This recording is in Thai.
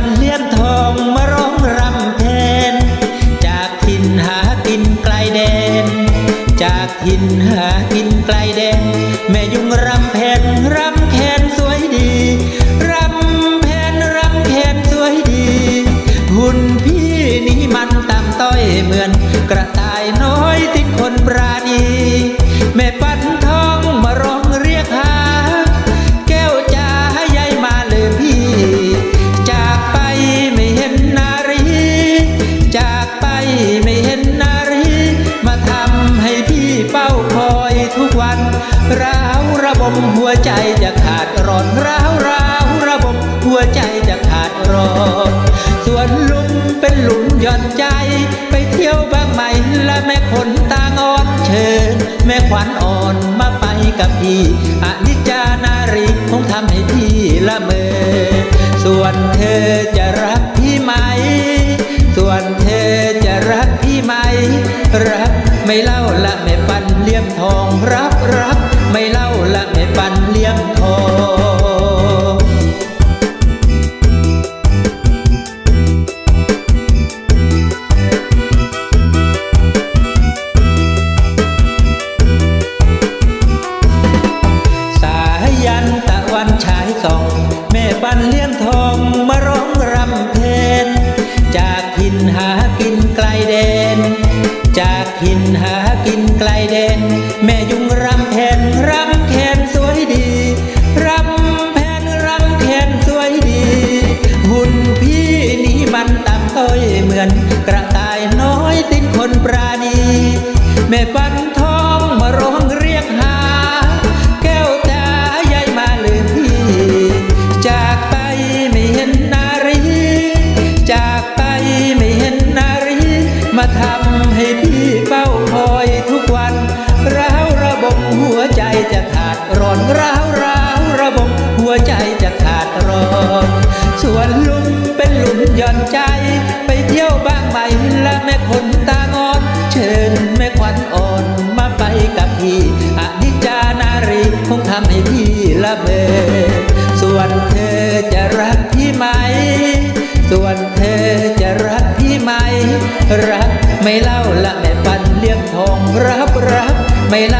ันเลี้ยมทองมาร้องรำแทน จากทินหาตินไกลแดน จากทินหาตินไกลแดน แม่ยุงรำแผนรำแขนสวยดีรำแผนรำแขนสวยดี หุ่นพี่นี้มันตามต้อยเหมือนกระต หัวใจจะขาดร้อนร้าวร้าวระบมหัวใจจะขาดร้อนส่วนลุงเป็นหลุมหย่อนใจ ไปเที่ยวบ้างไหมและแม่คนตางอนเชิญ แม่ขวัญอ่อนมาไปกับพี่อนิจจานารีคงทำให้พี่ละเมอ ส่วนเธอจะรักพี่ไหม ส่วนเธอจะรักพี่ไหม รักไม่เล่าละไม่ปันเลี่ยมทองรับรับ เลี้ยงทองมาร้องรำเพลนจากถิ่นหากินไกลแดนจากถิ่นหากินไกลแดนแม่ยุงรำแผ่นรำแคนสวยดีรำแผนรำแคนสวยดีหุ่นพี่นี้มันต่ำต้อยเหมือนกระต่ายน้อยติดคนปราณีแม่ปัน มาทำให้พี่เฝ้าคอยทุกวัน ร้าวระบมหัวใจจะขาดร้อนร้าวร้าวระบมหัวใจจะขาดร้อนส่วนลุงเป็นหลุมย่อนใจ ไปเที่ยวบ้างไหมและแม่คนตางอน เชิญแม่ขวัญอ่อนมาไปกับพี่อนิจจานารีคงทำให้พี่ละเมอส่วนเธอจะรักพี่ไหม ส่วนเธอ รักไม่เล่าละแม่ปันเลี้ยงทองรับรักไม่เล่าละแม่